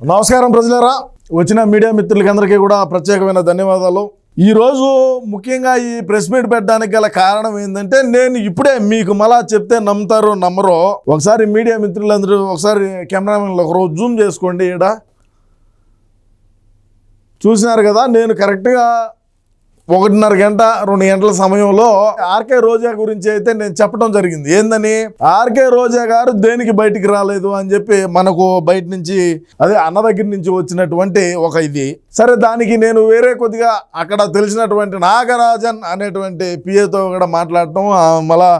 నమస్కారం ప్రజలారా. వచ్చిన మీడియా మిత్రులకందరికీ కూడా ప్రత్యేకమైన ధన్యవాదాలు. ఈరోజు ముఖ్యంగా ఈ ప్రెస్ మీట్ పెట్టడానికి గల కారణం ఏంటంటే నేను ఇప్పుడే మీకు మళ్ళా చెప్తే నమ్ముతారో నమ్మరో ఒకసారి మీడియా మిత్రులందరూ ఒకసారి కెమెరామెన్లు ఒకరోజు జూమ్ చేసుకోండి ఈడ. చూసినారు కదా నేను కరెక్ట్గా ఒకటిన్నర గంట రెండు గంటల సమయంలో ఆర్కే రోజా గురించి అయితే నేను చెప్పడం జరిగింది. ఏందని? ఆర్కే రోజా గారు దేనికి బయటికి రాలేదు అని చెప్పి మనకు బయట నుంచి అదే అన్న దగ్గర నుంచి వచ్చినటువంటి ఒక ఇది. సరే దానికి నేను వేరే కొద్దిగా అక్కడ తెలిసినటువంటి నాగరాజన్ అనేటువంటి పిఏతో కూడా మాట్లాడటం మళ్ళా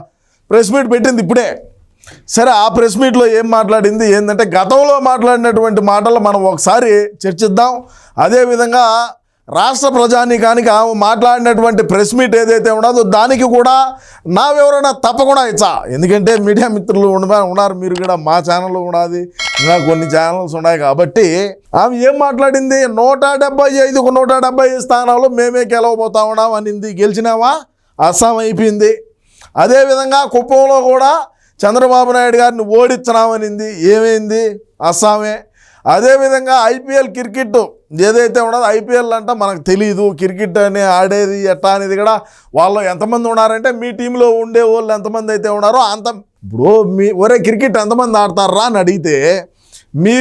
ప్రెస్ మీట్ పెట్టింది ఇప్పుడే. సరే ఆ ప్రెస్ మీట్లో ఏం మాట్లాడింది? ఏంటంటే గతంలో మాట్లాడినటువంటి మాటలు మనం ఒకసారి చర్చిద్దాం. అదేవిధంగా రాష్ట్ర ప్రజానీకానికి ఆమె మాట్లాడినటువంటి ప్రెస్ మీట్ ఏదైతే ఉన్నదో దానికి కూడా నా వివరణ తప్పకుండా ఇచ్చా. ఎందుకంటే మీడియా మిత్రులు ఉన్న ఉన్నారు మీరు కూడా మా ఛానల్ ఉన్నది ఇంకా కొన్ని ఛానల్స్ ఉన్నాయి కాబట్టి ఆమె ఏం మాట్లాడింది? నూట డెబ్బై ఐదుకు నూట డెబ్బై స్థానాలు మేమే గెలవబోతా ఉన్నాం అనింది. గెలిచినావా? అస్సాం అయిపోయింది. అదేవిధంగా కుప్పంలో కూడా చంద్రబాబు నాయుడు గారిని ఓడించినామనింది. ఏమైంది? అస్సామే. అదేవిధంగా ఐపీఎల్ క్రికెట్ ఏదైతే ఉండదు ఐపీఎల్ అంటే మనకు తెలియదు క్రికెట్ అని ఆడేది ఎట్టా అనేది కూడా వాళ్ళు ఎంతమంది ఉన్నారంటే మీ టీంలో ఉండే వాళ్ళు ఎంతమంది అయితే ఉన్నారో అంత ఇప్పుడు మీ ఒరే క్రికెట్ ఎంతమంది ఆడతారా అని అడిగితే మీ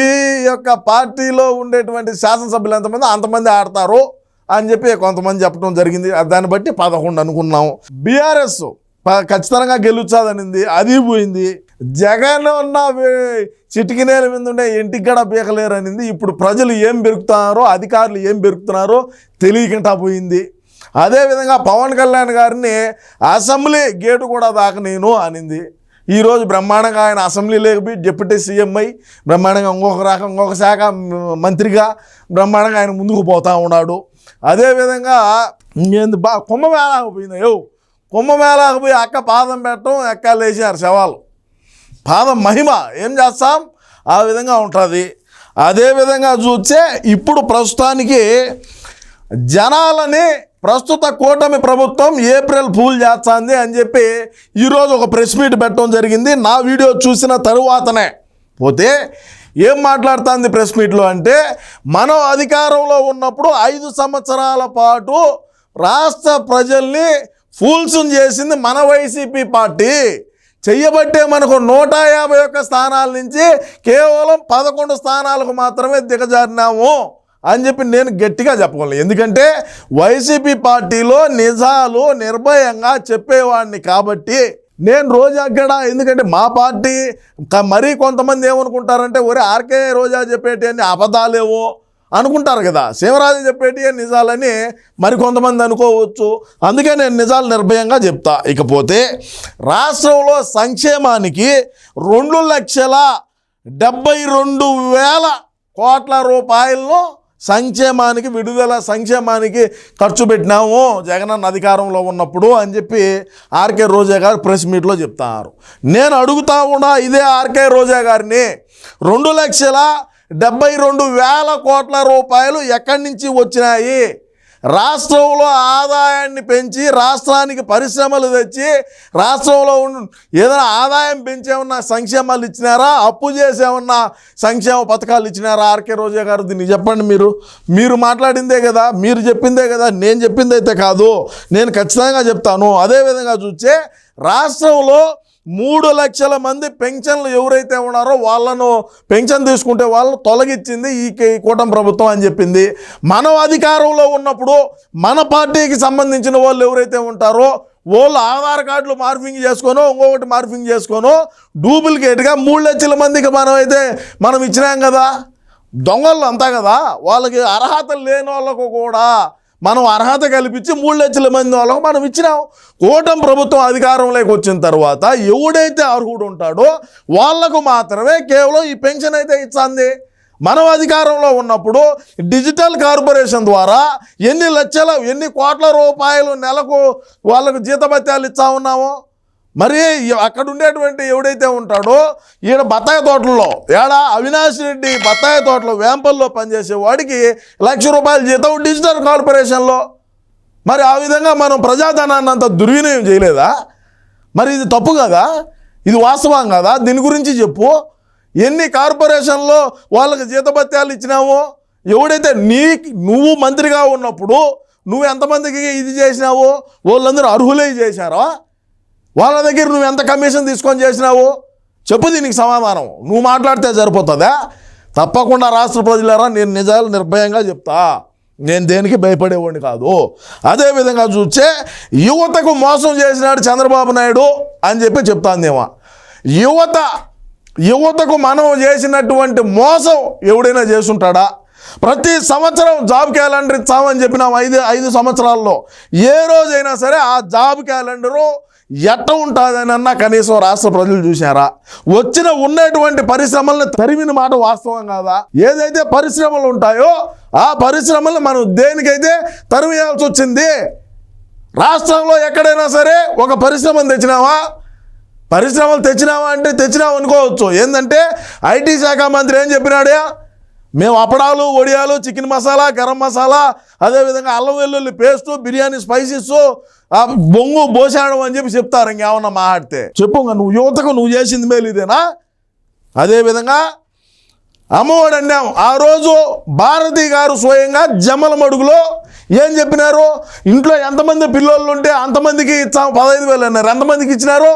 యొక్క పార్టీలో ఉండేటువంటి శాసనసభ్యులు ఎంతమంది అంతమంది ఆడతారు అని చెప్పి కొంతమంది చెప్పడం జరిగింది. దాన్ని బట్టి పదకొండు అనుకున్నాం. బీఆర్ఎస్ ఖచ్చితంగా గెలుచాదనింది అది పోయింది. జగన్ ఉన్న వే- చిటికి నేల మీద ఉండే ఇంటికి కూడా బీకలేరు అనింది ఇప్పుడు ప్రజలు ఏం పెరుగుతున్నారో అధికారులు ఏం పెరుగుతున్నారో తెలియకుండా పోయింది. అదేవిధంగా పవన్ కళ్యాణ్ గారిని అసెంబ్లీ గేటు కూడా దాకా నేను అనింది ఈరోజు బ్రహ్మాండంగా ఆయన అసెంబ్లీ లేకపోయి డిప్యూటీ సీఎం అయి బ్రహ్మాండంగా ఇంకొక రకం ఇంకొక శాఖ మంత్రిగా బ్రహ్మాండంగా ఆయన ముందుకు పోతా ఉన్నాడు. అదేవిధంగా ఇంకేంది బా కుంభమేళాకు పోయింది? యో కుంభమేళాకు పోయి అక్క పాదం పెట్టడం ఎక్క లేచారు శవాలు. పాదం మహిమ ఏం చేస్తాం? ఆ విధంగా ఉంటుంది. అదేవిధంగా చూస్తే ఇప్పుడు ప్రస్తుతానికి జనాలని ప్రస్తుత కూటమి ప్రభుత్వం ఏప్రిల్ ఫూల్ చేస్తుంది అని చెప్పి ఈరోజు ఒక ప్రెస్ మీట్ పెట్టడం జరిగింది. నా వీడియో చూసిన తరువాతనే. పోతే ఏం మాట్లాడుతుంది ప్రెస్ మీట్లో అంటే మనం అధికారంలో ఉన్నప్పుడు ఐదు సంవత్సరాల పాటు రాష్ట్ర ప్రజల్ని ఫూల్స్ చేసింది మన వైసీపీ పార్టీ. చెయ్యబట్టే మనకు నూట యాభై ఒక్క స్థానాల నుంచి కేవలం పదకొండు స్థానాలకు మాత్రమే దిగజారినాము అని చెప్పి నేను గట్టిగా చెప్పగలను. ఎందుకంటే వైసీపీ పార్టీలో నిజాలు నిర్భయంగా చెప్పేవాడిని కాబట్టి నేను రోజా అక్కడ ఎందుకంటే మా పార్టీ మరీ కొంతమంది ఏమనుకుంటారంటే ఒరే ఆర్కే రోజా చెప్పేటి అన్ని అబద్ధాలేవో అనుకుంటారు కదా. శివరాజు చెప్పేటి నిజాలని మరి కొంతమంది అనుకోవచ్చు. అందుకే నేను నిజాలు నిర్భయంగా చెప్తా. ఇకపోతే రాష్ట్రంలో సంక్షేమానికి రెండు లక్షల డెబ్బై రెండు వేల కోట్ల రూపాయలను సంక్షేమానికి విడుదల సంక్షేమానికి ఖర్చు పెట్టినాము జగనన్న అధికారంలో ఉన్నప్పుడు అని చెప్పి ఆర్కే రోజా గారు ప్రెస్ మీట్లో చెప్తారు. నేను అడుగుతా ఉన్నా ఇదే ఆర్కే రోజా గారిని. రెండు లక్షల డెబ్బై రెండు వేల కోట్ల రూపాయలు ఎక్కడి నుంచి వచ్చినాయి? రాష్ట్రంలో ఆదాయాన్ని పెంచి రాష్ట్రానికి పరిశ్రమలు తెచ్చి రాష్ట్రంలో ఏదైనా ఆదాయం పెంచేమన్నా సంక్షేమాలు ఇచ్చినారా? అప్పు చేసేమన్నా సంక్షేమ పథకాలు ఇచ్చినారా? ఆర్కే రోజా గారు దీన్ని చెప్పండి మీరు. మీరు మాట్లాడిందే కదా మీరు చెప్పిందే కదా నేను చెప్పింది అయితే కాదు. నేను ఖచ్చితంగా చెప్తాను. అదేవిధంగా చూస్తే రాష్ట్రంలో మూడు లక్షల మంది పెన్షన్లు ఎవరైతే ఉన్నారో వాళ్ళను పెన్షన్ తీసుకుంటే వాళ్ళను తొలగించింది ఈ కే- కూటమి ప్రభుత్వం అని చెప్పింది. మనం అధికారంలో ఉన్నప్పుడు మన పార్టీకి సంబంధించిన వాళ్ళు ఎవరైతే ఉంటారో వాళ్ళు ఆధార్ కార్డులు మార్పింగ్ చేసుకోను ఇంకొకటి మార్పింగ్ చేసుకోను డూప్లికేట్గా మూడు లక్షల మందికి మనం అయితే మనం ఇచ్చినాం కదా. దొంగలు అంతా కదా. వాళ్ళకి అర్హత లేని వాళ్ళకు కూడా మనం అర్హత కల్పించి మూడు లక్షల మంది వాళ్ళకు మనం ఇచ్చినాం. కూటమి ప్రభుత్వం అధికారంలోకి వచ్చిన తర్వాత ఎవడైతే అర్హుడు ఉంటాడో వాళ్ళకు మాత్రమే కేవలం ఈ పెన్షన్ అయితే ఇచ్చింది. మనం అధికారంలో ఉన్నప్పుడు డిజిటల్ కార్పొరేషన్ ద్వారా ఎన్ని లక్షల ఎన్ని కోట్ల రూపాయలు నెలకు వాళ్ళకు జీతభత్యాలు ఇస్తా ఉన్నామో మరి అక్కడ ఉండేటువంటి ఎవడైతే ఉంటాడో ఈయన బత్తాయి తోటల్లో ఏడా? అవినాష్ రెడ్డి బత్తాయి తోటలో వేంపల్లో పనిచేసే వాడికి లక్ష రూపాయల జీతం డిజిటల్ కార్పొరేషన్లో. మరి ఆ విధంగా మనం ప్రజాధనాన్ని అంత దుర్వినియోగం చేయలేదా? మరి ఇది తప్పు కదా? ఇది వాస్తవం కదా? దీని గురించి చెప్పు. ఎన్ని కార్పొరేషన్లో వాళ్ళకి జీతభత్యాలు ఇచ్చినావో ఎవడైతే నీ నువ్వు మంత్రిగా ఉన్నప్పుడు నువ్వు ఎంతమందికి ఇది చేసినావో వాళ్ళందరూ అర్హులే చేశారా? వాళ్ళ దగ్గర నువ్వు ఎంత కమిషన్ తీసుకొని చేసినావు చెప్పు దీనికి సమాధానం. నువ్వు మాట్లాడితే సరిపోతుందా? తప్పకుండా రాష్ట్ర ప్రజలారా నేను నిజాలు నిర్భయంగా చెప్తా. నేను దేనికి భయపడేవాడిని కాదు. అదేవిధంగా చూస్తే యువతకు మోసం చేసినాడు చంద్రబాబు నాయుడు అని చెప్పి చెప్తాందేమో. యువత యువతకు మనం చేసినటువంటి మోసం ఎవడైనా చేసుంటాడా ప్రతి సంవత్సరం జాబ్ క్యాలెండర్ ఇస్తామని చెప్పినాం ఐదు ఐదు సంవత్సరాల్లో. ఏ రోజైనా సరే ఆ జాబ్ క్యాలెండరు ఎట్ట ఉంటుందనన్నా కనీసం రాష్ట్ర ప్రజలు చూశారా? వచ్చిన ఉన్నటువంటి పరిశ్రమలను తరిమిన మాట వాస్తవం కాదా? ఏదైతే పరిశ్రమలు ఉంటాయో ఆ పరిశ్రమలు మనం దేనికైతే తరిమేయాల్సి వచ్చింది? రాష్ట్రంలో ఎక్కడైనా సరే ఒక పరిశ్రమను తెచ్చినావా? పరిశ్రమలు తెచ్చినావా అంటే తెచ్చినావు అనుకోవచ్చు ఏంటంటే ఐటీ శాఖ మంత్రి ఏం చెప్పినాడే? మేము అప్పడాలు వడియాలు చికెన్ మసాలా గరం మసాలా అదేవిధంగా అల్లం వెల్లుల్లి పేస్టు బిర్యానీ స్పైసెస్ ఆ బొంగు బోసాడం అని చెప్పి చెప్తారు. ఇంకేమన్నా మాట్లాడితే చెప్పు నువ్వు యువతకు నువ్వు చేసింది మేలు ఇదేనా? అదేవిధంగా అమ్మఒడి అన్నాం. ఆ రోజు భారతి గారు స్వయంగా జమ్మల మడుగులో ఏం చెప్పినారు? ఇంట్లో ఎంతమంది పిల్లోళ్ళు ఉంటే అంతమందికి ఇచ్చాము పదహైదు వేలు అన్నారు. ఎంతమందికి ఇచ్చినారు?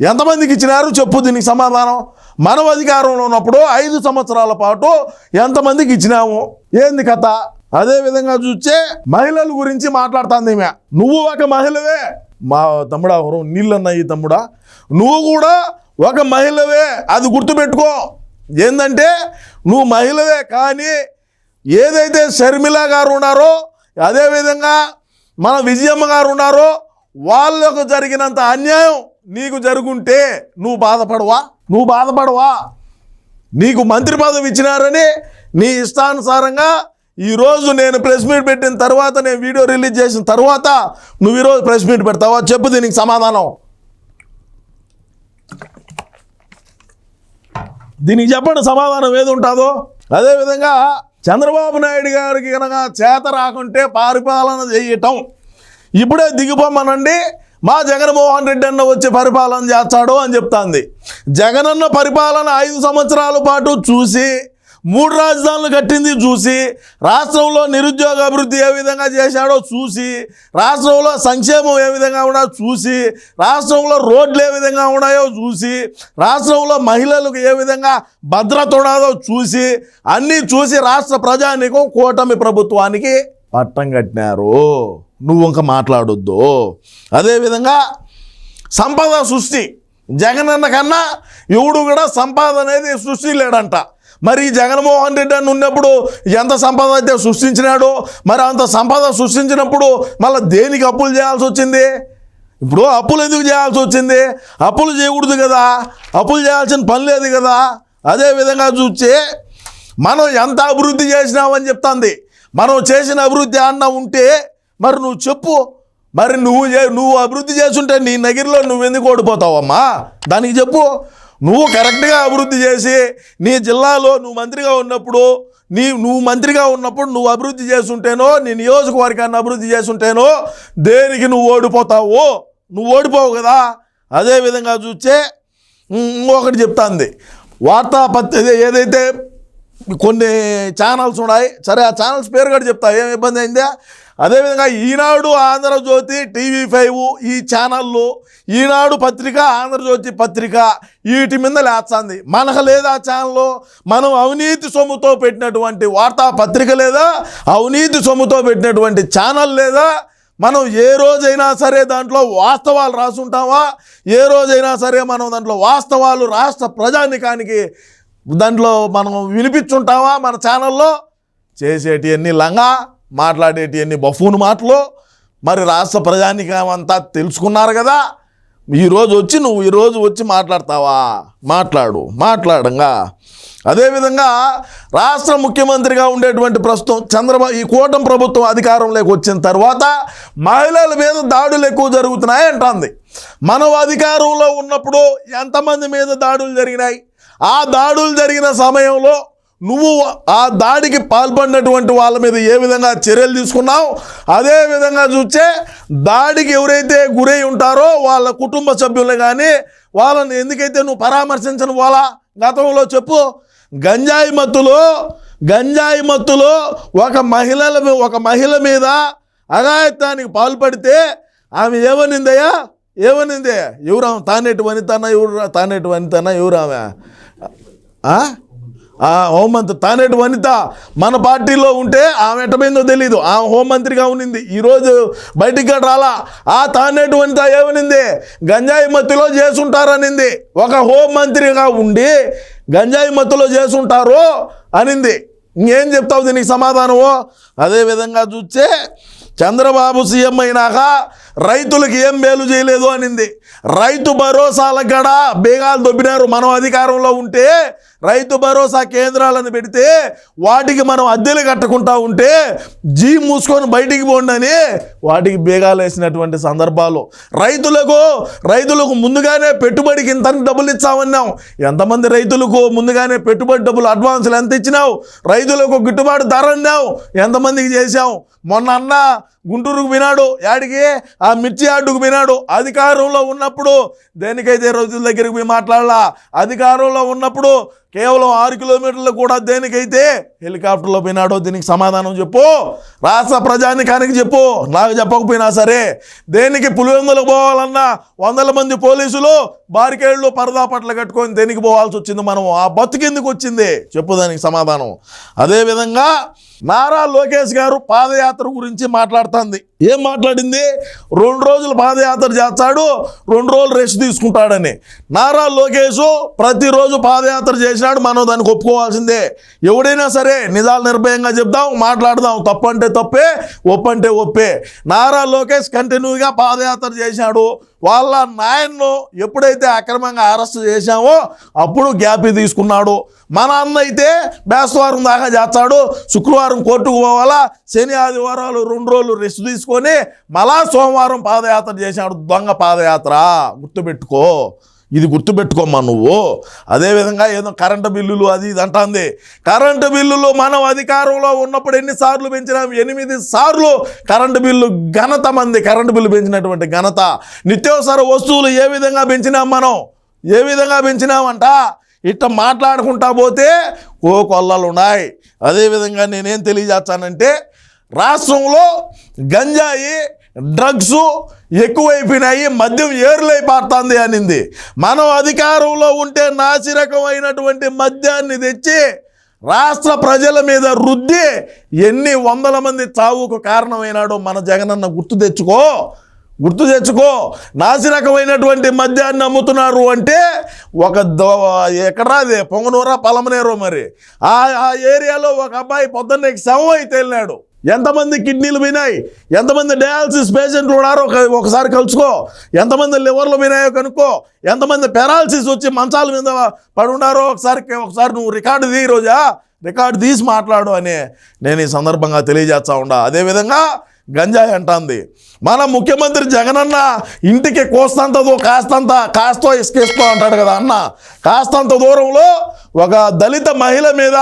ఎంతమందికి ఇచ్చినారు? చెప్పు దీనికి సమాధానం. మనం అధికారంలో ఉన్నప్పుడు ఐదు సంవత్సరాల పాటు ఎంతమందికి ఇచ్చినాము? ఏంది కథ? అదే విధంగా చూస్తే మహిళల గురించి మాట్లాడుతుంది ఈమె. నువ్వు ఒక మహిళవే. మా తమ్ముడా ఎవరు నీళ్ళన్నాయి తమ్ముడా. నువ్వు కూడా ఒక మహిళవే. అది గుర్తుపెట్టుకో. ఏంటంటే నువ్వు మహిళవే కానీ ఏదైతే షర్మిల గారు ఉన్నారో అదేవిధంగా మన విజయమ్మ గారు ఉన్నారో వాళ్ళకు జరిగినంత అన్యాయం నీకు జరుగుంటే నువ్వు బాధపడవా? నువ్వు బాధపడవా? నీకు మంత్రి పదవి ఇచ్చినారని నీ ఇష్టానుసారంగా ఈరోజు నేను ప్రెస్ మీట్ పెట్టిన తర్వాత నేను వీడియో రిలీజ్ చేసిన తర్వాత నువ్వు ఈరోజు ప్రెస్ మీట్ పెడతావా? చెప్పు దీనికి సమాధానం. దీనికి చెప్పండి సమాధానం ఏది ఉంటుందో. అదేవిధంగా చంద్రబాబు నాయుడు గారికి కనుక చేత రాకుంటే పరిపాలన చేయటం. ఇప్పుడే దిగిపోమనండి. మా జగన్మోహన్ రెడ్డి అన్న వచ్చి పరిపాలన చేస్తాడు అని చెప్తాంది. జగనన్న పరిపాలన ఐదు సంవత్సరాల పాటు చూసి మూడు రాజధానులు కట్టింది చూసి రాష్ట్రంలో నిరుద్యోగ అభివృద్ధి ఏ విధంగా చేశాడో చూసి రాష్ట్రంలో సంక్షేమం ఏ విధంగా ఉన్నాయో చూసి రాష్ట్రంలో రోడ్లు ఏ విధంగా ఉన్నాయో చూసి రాష్ట్రంలో మహిళలకు ఏ విధంగా భద్రత ఉన్నదో చూసి అన్నీ చూసి రాష్ట్ర ప్రజానికం కూటమి ప్రభుత్వానికి పట్టం కట్టినారు. నువ్వు ఇంకా మాట్లాడొద్దు. అదేవిధంగా సంపద సృష్టి. జగనన్న కన్నా ఎవడు కూడా సంపద అనేది సృష్టి లేడంట. మరి జగన్మోహన్ రెడ్డి అని ఉన్నప్పుడు ఎంత సంపద అయితే సృష్టించినాడో మరి అంత సంపద సృష్టించినప్పుడు మళ్ళీ దేనికి అప్పులు చేయాల్సి వచ్చింది? ఇప్పుడు అప్పులు ఎందుకు చేయాల్సి వచ్చింది? అప్పులు చేయకూడదు కదా. అప్పులు చేయాల్సిన పని లేదు కదా. అదేవిధంగా చూస్తే మనం ఎంత అభివృద్ధి చేసినామని చెప్తుంది. మనం చేసిన అభివృద్ధి అన్న ఉంటే మరి నువ్వు చెప్పు. మరి నువ్వు నువ్వు అభివృద్ధి చేస్తుంటే నీ నగిరిలో నువ్వు ఎందుకు ఓడిపోతావమ్మా? దానికి చెప్పు. నువ్వు కరెక్ట్గా అభివృద్ధి చేసి నీ జిల్లాలో నువ్వు మంత్రిగా ఉన్నప్పుడు నీ నువ్వు మంత్రిగా ఉన్నప్పుడు నువ్వు అభివృద్ధి చేస్తుంటేనో నీ నియోజకవర్గాన్ని అభివృద్ధి చేస్తుంటేనో దేనికి నువ్వు ఓడిపోతావు? నువ్వు ఓడిపోవు కదా? అదేవిధంగా చూస్తే ఇంకొకటి చెప్తాంది. వార్తాపత్రిక ఏదైతే కొన్ని ఛానల్స్ ఉన్నాయి సరే ఆ ఛానల్స్ పేరు కూడా చెప్తా ఏం ఇబ్బంది అయిందా? అదేవిధంగా ఈనాడు ఆంధ్రజ్యోతి టీవీ ఫైవ్ ఈ ఛానళ్ళు ఈనాడు పత్రిక ఆంధ్రజ్యోతి పత్రిక వీటి మీద లేస్తుంది మనకు లేదా ఛానల్ మనం అవినీతి సొమ్ముతో పెట్టినటువంటి వార్తా పత్రిక లేదా? అవినీతి సొమ్ముతో పెట్టినటువంటి ఛానల్ లేదా? మనం ఏ రోజైనా సరే దాంట్లో వాస్తవాలు రాసుంటామా? ఏ రోజైనా సరే మనం దాంట్లో వాస్తవాలు రాష్ట్ర ప్రజానికానికి దాంట్లో మనం వినిపించుంటామా మన ఛానల్లో? చేసేటివన్నీ లంగా. మాట్లాడేటివన్నీ బఫూన్ మాటలు. మరి రాష్ట్ర ప్రజానికం అంతా తెలుసుకున్నారు కదా. ఈరోజు వచ్చి నువ్వు ఈరోజు వచ్చి మాట్లాడతావా? మాట్లాడు మాట్లాడంగా. అదేవిధంగా రాష్ట్ర ముఖ్యమంత్రిగా ఉండేటువంటి ప్రస్తుతం చంద్రబాబు ఈ కూటమి ప్రభుత్వం అధికారంలోకి వచ్చిన తర్వాత మహిళల మీద దాడులు ఎక్కువ జరుగుతున్నాయి అంటుంది. మనం అధికారంలో ఉన్నప్పుడు ఎంతమంది మీద దాడులు జరిగినాయి? ఆ దాడులు జరిగిన సమయంలో నువ్వు ఆ దాడికి పాల్పడినటువంటి వాళ్ళ మీద ఏ విధంగా చర్యలు తీసుకున్నావు? అదే విధంగా చూస్తే దాడికి ఎవరైతే గురై ఉంటారో వాళ్ళ కుటుంబ సభ్యులు కానీ వాళ్ళని ఎందుకైతే నువ్వు పరామర్శించను వాళ్ళ గతంలో చెప్పు? గంజాయి మత్తులో గంజాయి మత్తులో ఒక మహిళల ఒక మహిళ మీద అఘాయత్వానికి పాల్పడితే ఆమె ఏమనిందయ్యా? ఏమనింది? ఎవరు తానేటి వనితన? ఎవరు తానేటి వనితన? ఎవరు హోంమంత్రి తానేటి వనిత. మన పార్టీలో ఉంటే ఆమె ఎటమైందో తెలియదు ఆ హోంమంత్రిగా ఉన్నింది. ఈరోజు బయటికి రాలా. ఆ తానేటి వనిత ఏమనింది గంజాయి మత్తులో చేసుంటారనింది. ఒక హోంమంత్రిగా ఉండి గంజాయి మత్తులో చేసుంటారు అనింది. ఇంకేం చెప్తావు దీనికి సమాధానము? అదేవిధంగా చూస్తే చంద్రబాబు సీఎం అయినాక రైతులకు ఏం మేలు చేయలేదు అనింది. రైతు భరోసాల గడ బేగాలు దొబ్బినారు. మనం అధికారంలో ఉంటే రైతు భరోసా కేంద్రాలను పెడితే వాటికి మనం అద్దెలు కట్టకుండా ఉంటే జీ మూసుకొని బయటికి పోండి వాటికి బేగాలు వేసినటువంటి సందర్భాలు. రైతులకు రైతులకు ముందుగానే పెట్టుబడికి ఇంత డబ్బులు ఇచ్చామన్నాం. ఎంతమంది రైతులకు ముందుగానే పెట్టుబడి డబ్బులు అడ్వాన్సులు ఎంత ఇచ్చినావు? రైతులకు గిట్టుబాటు ధర అన్నావు. ఎంతమందికి చేశాం మొన్న అన్న గుంటూరుకు వినాడు యాడికి? ఆ ఆ మిర్చి అడ్డుకు వినాడు. అధికారంలో ఉన్నప్పుడు దేనికైతే రోజుల దగ్గరికి పోయి మాట్లాడాలా? అధికారంలో ఉన్నప్పుడు కేవలం ఆరు కిలోమీటర్లు కూడా దేనికైతే హెలికాప్టర్లో పోయినాడో దీనికి సమాధానం చెప్పు. రాష్ట్ర ప్రజానికానికి చెప్పు. నాకు చెప్పకపోయినా సరే దేనికి పులివెందులకు పోవాలన్నా వందల మంది పోలీసులు బారికేళ్ళు పరదా పట్ల కట్టుకొని దేనికి పోవాల్సి వచ్చింది మనం ఆ బతుకెందుకు వచ్చింది? చెప్పు దానికి సమాధానం. అదేవిధంగా నారా లోకేష్ గారు పాదయాత్ర గురించి మాట్లాడుతుంది. ఏం మాట్లాడింది? రెండు రోజులు పాదయాత్ర చేస్తాడు రెండు రోజులు రెస్ట్ తీసుకుంటాడని. నారా లోకేష్ ప్రతిరోజు పాదయాత్ర చేసినాడు మనం దానికి ఒప్పుకోవాల్సిందే. ఎవడైనా సరే నిజాలు నిర్భయంగా చెప్దాం మాట్లాడదాం. తప్పంటే తప్పే ఒప్పంటే ఒప్పే. నారా లోకేష్ కంటిన్యూగా పాదయాత్ర చేశాడు. వాళ్ళ నాయన్ను ఎప్పుడైతే అక్రమంగా అరెస్ట్ చేశామో అప్పుడు గ్యాప్ తీసుకున్నాడు. మన అన్న అయితే బేస్తవారం దాకా చేస్తాడు. శుక్రవారం కోర్టుకు పోవాలా? శని ఆదివారాలు రెండు రోజులు రెస్ట్ తీసుకొని మళ్ళా సోమవారం పాదయాత్ర చేశాడు. దొంగ పాదయాత్ర. గుర్తుపెట్టుకో. ఇది గుర్తుపెట్టుకోమ్మా నువ్వు. అదేవిధంగా ఏదో కరెంటు బిల్లులు అది ఇది అంటుంది. కరెంటు బిల్లులు మనం అధికారంలో ఉన్నప్పుడు ఎన్నిసార్లు పెంచినాం? ఎనిమిది సార్లు కరెంటు బిల్లు ఘనత మంది. కరెంటు బిల్లు పెంచినటువంటి ఘనత. నిత్యావసర వస్తువులు ఏ విధంగా పెంచినాం మనం? ఏ విధంగా పెంచినామంట? ఇట్ట మాట్లాడుకుంటా పోతే ఓ కొల్లలు ఉన్నాయి. అదేవిధంగా నేనేం తెలియజేస్తానంటే రాష్ట్రంలో గంజాయి డ్రగ్స్ ఎక్కువైపోయినాయి మద్యం ఏరులై పారుతుంది అనింది. మనం అధికారంలో ఉంటే నాసిరకమైనటువంటి మద్యాన్ని తెచ్చి రాష్ట్ర ప్రజల మీద రుద్ది ఎన్ని వందల మంది చావుకు కారణమైనాడో మన జగనన్న గుర్తు తెచ్చుకో. గుర్తు తెచ్చుకో. నాసిరకమైనటువంటి మద్యాన్ని అమ్ముతున్నారు అంటే ఒక దో ఎక్కడా అది? పొంగనూరా పలమనేరో మరి. ఆ ఆ ఏరియాలో ఒక అబ్బాయి పొద్దున్న శవం అయితే వెళ్ళాడు ఎంతమంది కిడ్నీలు పోయినాయి? ఎంతమంది డయాలసిస్ పేషెంట్లు ఉన్నారో ఒక- ఒకసారి కలుసుకో. ఎంతమంది లివర్లు పోయినాయో కనుక్కో. ఎంతమంది పెరాలసిస్ వచ్చి మంచాల మీద పడి ఉన్నారో ఒకసారి ఒకసారి నువ్వు రికార్డు తీ రోజా. రికార్డు తీసి మాట్లాడు అని నేను ఈ సందర్భంగా తెలియజేస్తా ఉండా. అదేవిధంగా గంజాయి అంటుంది. మన ముఖ్యమంత్రి జగనన్న ఇంటికి కోస్తంతదో కాస్తంత కాస్తో ఇసుకేస్తో అంటాడు కదా అన్న. కాస్తంత దూరంలో ఒక దళిత మహిళ మీద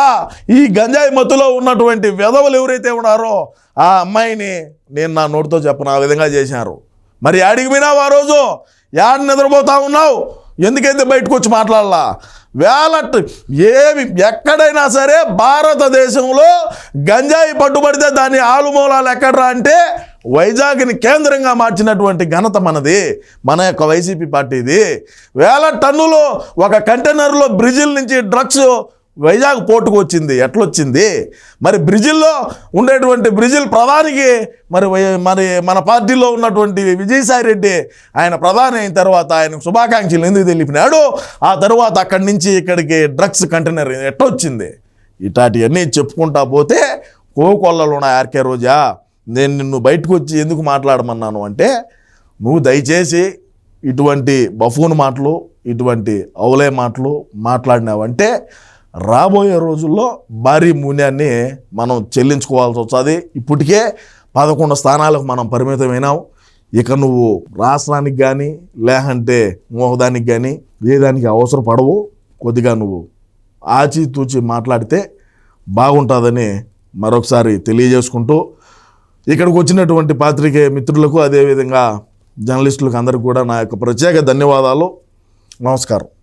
ఈ గంజాయి మత్తులో ఉన్నటువంటి విధవలు ఎవరైతే ఉన్నారో ఆ అమ్మాయిని నేను నా నోటితో చెప్పను ఆ విధంగా చేశారు. మరి యాడికి పోయినావు ఆ రోజు? యాడ నిద్రపోతా ఉన్నావు? ఎందుకైతే బయటకు వచ్చి మాట్లాడాలా? వేల ఏమి ఎక్కడైనా సరే భారతదేశంలో గంజాయి పట్టుబడితే దాని ఆలుమూలాలు ఎక్కడరా అంటే వైజాగ్ని కేంద్రంగా మార్చినటువంటి ఘనత మనది మన యొక్క వైసీపీ పార్టీది. వేల టన్నులు ఒక కంటైనర్లో బ్రిజిల్ నుంచి డ్రగ్స్ వైజాగ్ పోర్టుకు వచ్చింది. ఎట్లొచ్చింది? మరి బ్రిజిల్లో ఉండేటువంటి బ్రిజిల్ ప్రధానికి మరి మరి మన పార్టీలో ఉన్నటువంటి విజయసాయి రెడ్డి ఆయన ప్రధాని అయిన తర్వాత ఆయన శుభాకాంక్షలు ఎందుకు తెలిపినాడు? ఆ తర్వాత అక్కడి నుంచి ఇక్కడికి డ్రగ్స్ కంటైనర్ ఎట్లొచ్చింది ఇటాటివన్నీ చెప్పుకుంటా పోతే కోకొల్లలు ఉన్న ఆర్కే రోజా. నేను నిన్ను బయటకు వచ్చి ఎందుకు మాట్లాడమన్నాను అంటే నువ్వు దయచేసి ఇటువంటి బఫూన్ మాటలు ఇటువంటి అవులే మాటలు మాట్లాడినావంటే రాబోయే రోజుల్లో భారీ మూల్యాన్ని మనం చెల్లించుకోవాల్సి వస్తుంది. ఇప్పటికే పదకొండు స్థానాలకు మనం పరిమితమైనాం. ఇక నువ్వు రాష్ట్రానికి కానీ లేకంటే మోహదానికి కానీ ఏ దానికి అవసరపడవు కొద్దిగా నువ్వు ఆచితూచి మాట్లాడితే బాగుంటుందని మరొకసారి తెలియజేసుకుంటూ ఇక్కడికి వచ్చినటువంటి పాత్రికేయ మిత్రులకు అదేవిధంగా జర్నలిస్టులకు అందరికీ కూడా నా యొక్క ప్రత్యేక ధన్యవాదాలు. నమస్కారం.